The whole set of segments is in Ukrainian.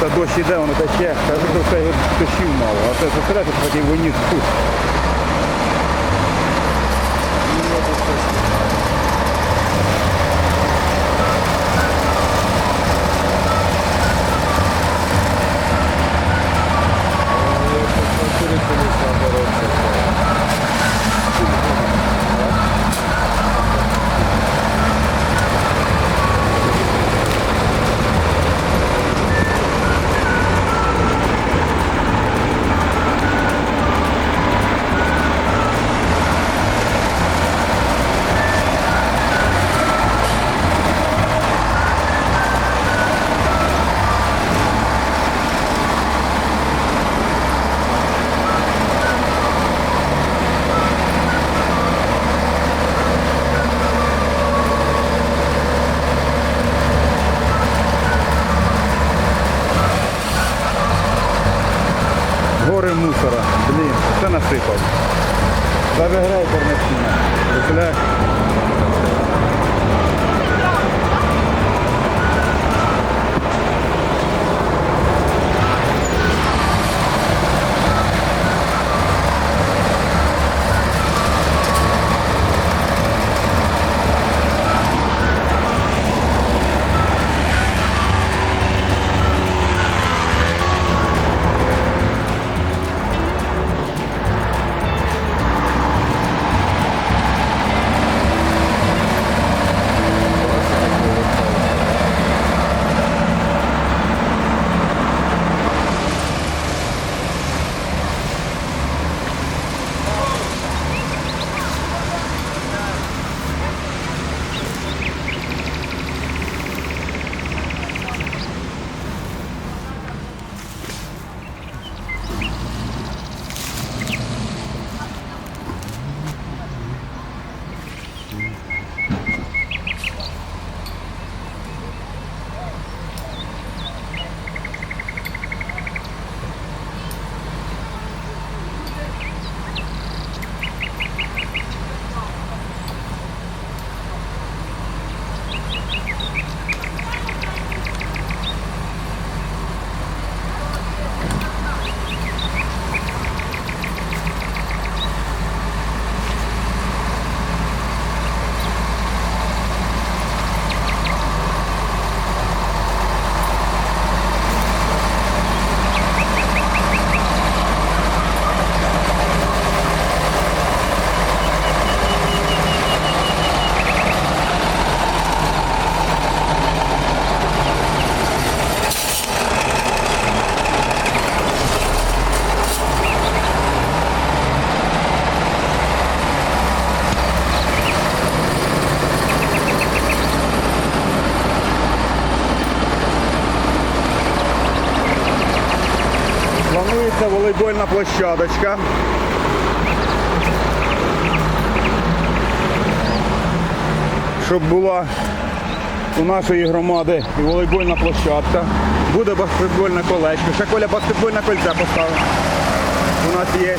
це дощ іде, воно тече. Волейбольна площадочка. Щоб була у нашої громади і волейбольна площадка. Буде баскетбольне колечко. Ще Коля баскетбольне кольце поставив. У нас є.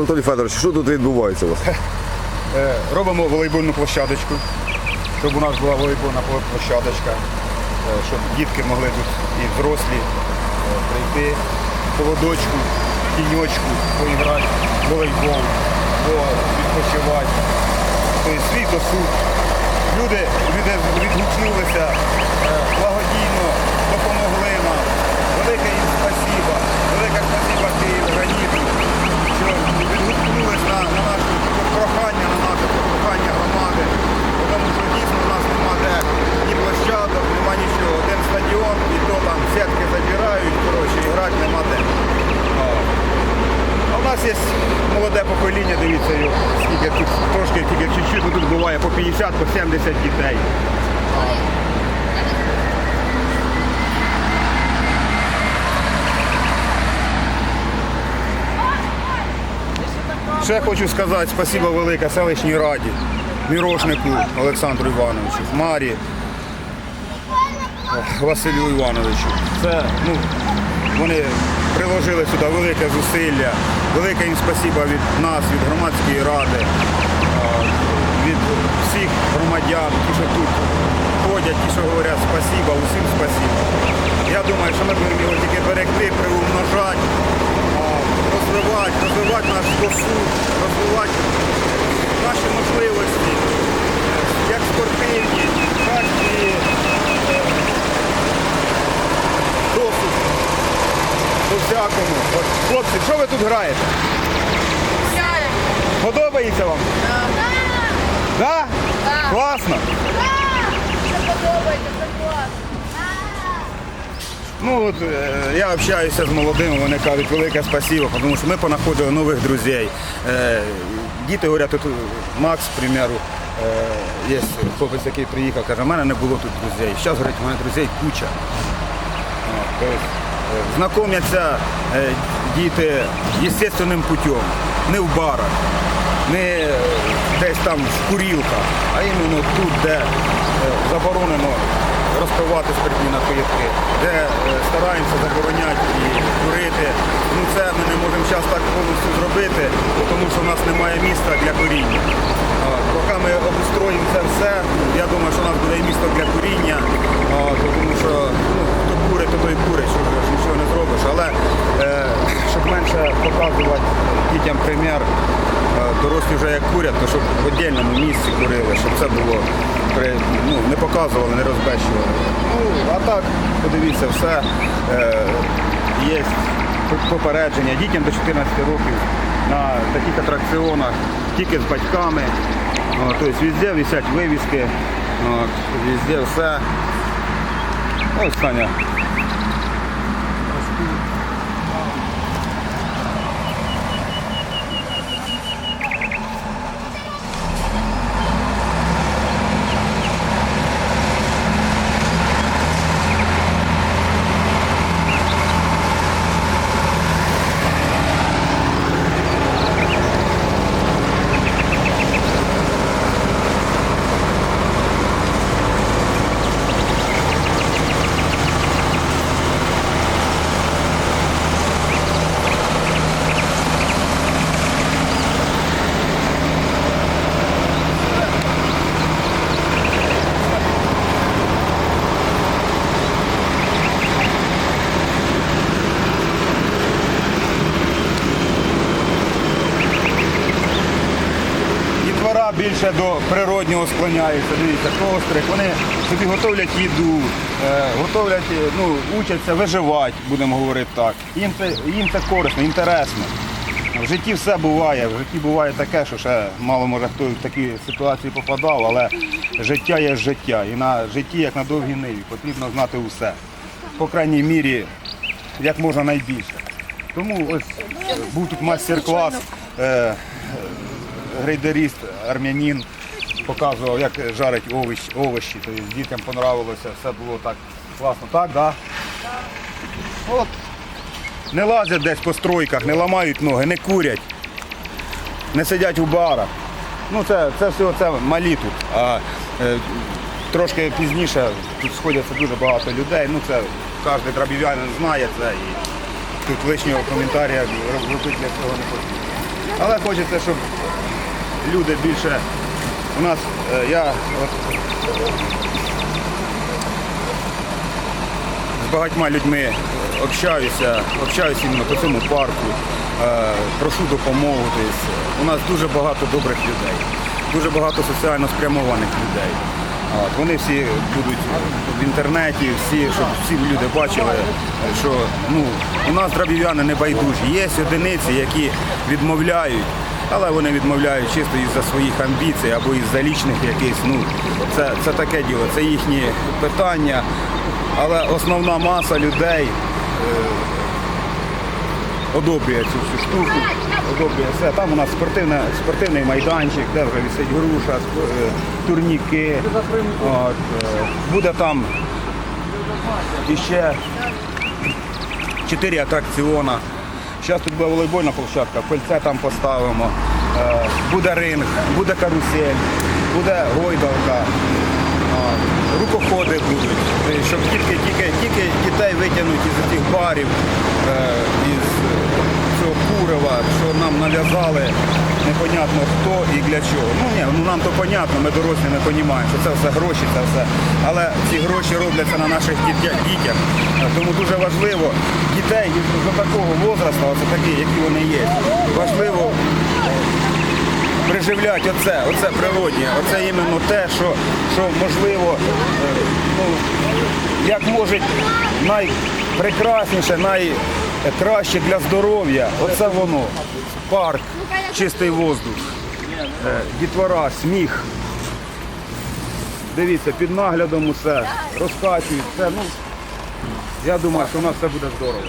Анатолій Федорович, що тут відбувається у вас? Е, Робимо волейбольну площадочку, щоб у нас була волейбольна площадочка, е, щоб дітки могли тут і взрослі е, прийти в тіньочку, поіграти волейбол, відпочивати. Тобто свій досуг. Люди, люди відгукнулися, благодійно допомогли нам. Велике їм спасіба, велике спасіба Київграніту, що відгукнулись на, на наше прохання, на наше прохання громади. Тому що дійсно у нас нема де ні площадок, нема нічого. Один стадіон, і то там сітки забирають, коротше, і грати нема де. А. У нас є молоде покоління, дивіться, скільки трошки тільки чуть-чуть, ну, тут буває по 50, по 70 дітей. Ще хочу сказати спасибо велике селищній раді, Мірошнику Олександру Івановичу, Марі Василю Івановичу. Це, ну, вони приложили сюди велике зусилля, велике їм спасибо від нас, від громадської ради, від всіх громадян, ті, що тут ходять, ті, що говорять спасибо, усім спасибо. Я думаю, що ми будемо його тільки берегти, приумножати, розвивати, розвивати наш досуг, розвивати наші можливості, е, як спортивні, так і досуг по всякому. От, хлопці, що ви тут граєте? Подобається вам? Да? Так. Класно. Це подобається, це класно. Ну от е, я общаюся з молодими, вони кажуть велике спасибо, тому що ми понаходили нових друзів. Е, діти говорять, тут Макс, к примеру, е, є хлопець, який приїхав, каже, в мене не було тут друзів. Зараз говорить, у мене друзів куча. От, знайомляться е, діти естественним путем, не в барах, не десь там в курілках, а іменно тут, де заборонено розпивати спиртні напитки, де е, стараємося забороняти і курити. Ну це ми не можемо зараз так повністю зробити, тому що в нас немає міста для куріння. Поки ми обустроїмо це все, я думаю, що у нас буде і місто для куріння, тому що ну, хто курить, то той курить, що нічого не зробиш. Але е, щоб менше показувати дітям примір, дорослі вже як курять, то щоб в віддільному місці курили, щоб це було ну, не показували, не розбещували. Ну, а так, подивіться, все е, є попередження дітям до 14 років на таких атракціонах, тільки з батьками. Тобто везде висять вивіски, везде все. Ось Таня. Дітвора більше до природнього склоняються. Дивіться, кострик. Вони собі готовлять їду, е, готовлять, е, ну, учаться виживати, будемо говорити так. Їм це, їм це корисно, інтересно. В житті все буває. В житті буває таке, що ще мало може хто в такі ситуації попадав, але життя є життя. І на житті, як на довгій ниві, потрібно знати усе. По крайній мірі, як можна найбільше. Тому ось е, був тут майстер-клас. Грейдеріст, армянин, показував, як жарить овощ, овощі. Тобто дітям понравилося, все було так класно. Так, да? От. Не лазять десь по стройках, не ламають ноги, не курять, не сидять у барах. Ну це, це все це малі тут. А е, трошки пізніше тут сходяться дуже багато людей. Ну це кожен драбів'янин знає це і тут лишнього коментаря робити для цього не потрібно. Але хочеться, щоб люди більше. У нас е, я от, з багатьма людьми общаюся, общаюся іменно по цьому парку, е, прошу допомогу. Тобто, у нас дуже багато добрих людей, дуже багато соціально спрямованих людей. От, вони всі будуть в інтернеті, всі, щоб всі люди бачили, що ну, у нас драбів'яни не байдужі. Є одиниці, які відмовляють, але вони відмовляють чисто із-за своїх амбіцій або із-за лічних якихось. Ну, це, це таке діло, це їхні питання. Але основна маса людей е, одобрює цю всю штуку, одобрює все. Там у нас спортивне, спортивний майданчик, де вже висить груша, е, турніки. От, е, буде там іще чотири атракціона. Зараз тут буде волейбольна площадка, кольце там поставимо, е, буде ринг, буде карусель, буде гойдалка. Рукоходи будуть, Е, щоб тільки, тільки, тільки дітей витягнути із цих барів, е, із цього курева, що нам нав'язали, непонятно хто і для чого. Ну ні, ну нам то понятно, ми дорослі не розуміємо, що це все гроші, це все. Але ці гроші робляться на наших дітях. Тому дуже важливо дітей до такого возрасту, оце такі, які вони є. Важливо приживлять оце, оце природнє, оце іменно те, що, що можливо, е, ну, як може найпрекрасніше, найкраще для здоров'я, оце воно. Парк, чистий воздух, е, дітвора, сміх. Дивіться, під наглядом усе, розкачують, все. Ну, я думаю, що у нас все буде здорово.